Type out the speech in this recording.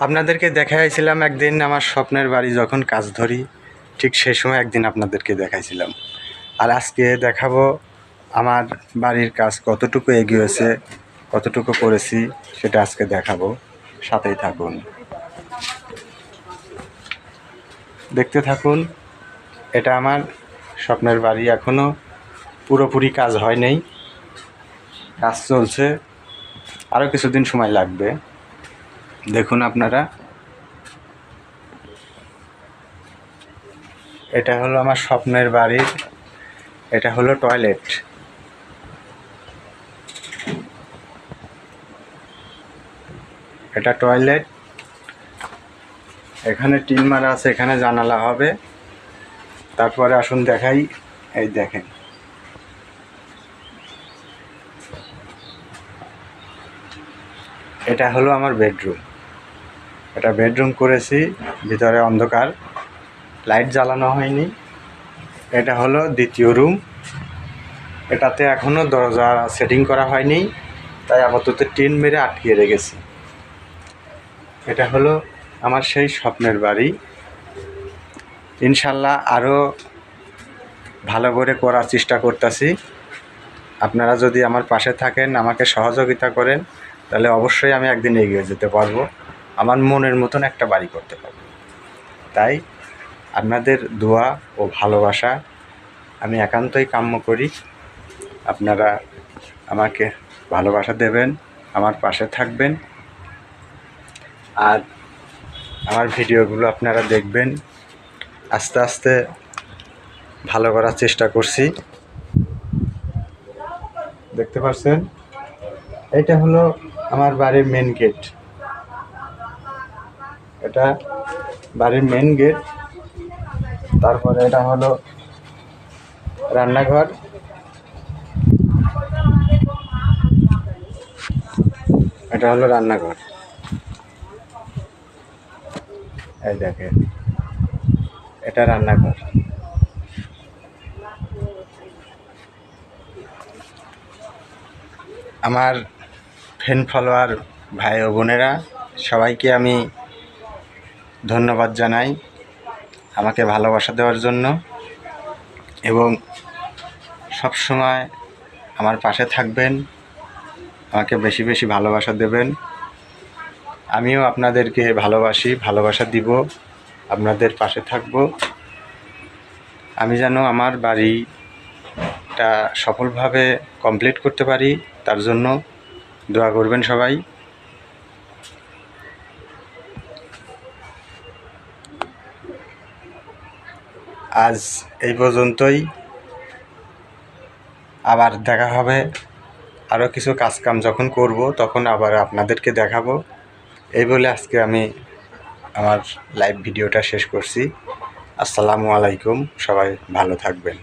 আপনাদেরকে দেখাইছিলাম একদিন আমার স্বপ্নের বাড়ি যখন কাজ ধরি, ঠিক সেই সময় একদিন আপনাদেরকে দেখাইছিলাম। আর আজকে দেখাবো আমার বাড়ির কাজ কতটুকু এগিয়েছে, কতটুকু করেছি, সেটা আজকে দেখাবো। সাথেই থাকুন। দেখতে থাকুন, এটা আমার স্বপ্নের বাড়ি এখনও পুরোপুরি কাজ হয় নাই। কাজ চলছে, আরও কিছুদিন সময় লাগবে। দেখুন আপনারা। এটা হলো আমার স্বপ্নের বাড়ির এটা হলো টয়লেট। এটা টয়লেট। এখানে টিন মারা আছে, এখানে জানালা হবে। তারপরে আসুন দেখাই। এই দেখেন। এটা হলো আমার বেডরুম। এটা বেডরুম করেছি, ভিতরে অন্ধকার লাইট জ্বালানো হয়নি। এটা হলো দ্বিতীয় রুম এটাতে এখনও দরজা সেটিং করা হয়নি, তাই আপাতত টিন মেরে আটকিয়ে রেখেছি। এটা হলো আমার সেই স্বপ্নের বাড়ি। ইনশাল্লাহ আরও ভালো করে করার চেষ্টা করতেছি। আপনারা যদি আমার পাশে থাকেন, আমাকে সহযোগিতা করেন, তাহলে অবশ্যই আমি একদিন এগিয়ে যেতে পারব। আমার মনের মতন একটা বাড়ি করতে পারব তাই আপনাদের দোয়া ও ভালোবাসা আমি একান্তই কাম্য করি। আপনারা আমাকে ভালোবাসা দেবেন, আমার পাশে থাকবেন। আর আমার ভিডিওগুলো আপনারা দেখবেন। আস্তে আস্তে ভালো করার চেষ্টা করছি। দেখতে পাচ্ছেন? এটা হলো আমার বাড়ির মেন গেট এটা বাড়ির মেন গেট তারপরে এটা হলো রান্নাঘর। এটা হলো রান্নাঘর। এই দেখেন, এটা রান্নাঘর। আমার ফ্যান ফলোয়ার ভাই ও বোনেরা, সবাইকে আমি ধন্যবাদ জানাই আমাকে ভালোবাসা দেওয়ার জন্য এবং সব সময় আমার পাশে থাকবেন, আমাকে বেশি বেশি ভালোবাসা দেবেন। আমিও আপনাদেরকে ভালোবাসি, ভালোবাসা দিব, আপনাদের পাশে থাকব। আমি যেন আমার বাড়িটা সফলভাবে কমপ্লিট করতে পারি, তার জন্য দোয়া করবেন সবাই। আজ এই পর্যন্তই। আবার দেখা হবে। আরও কিছু কাজকাম যখন করব, তখন আবার আপনাদেরকে দেখাবো। এই বলে আজকে আমি আমার লাইভ ভিডিওটা শেষ করছি। আসসালামু আলাইকুম। সবাই ভালো থাকবেন।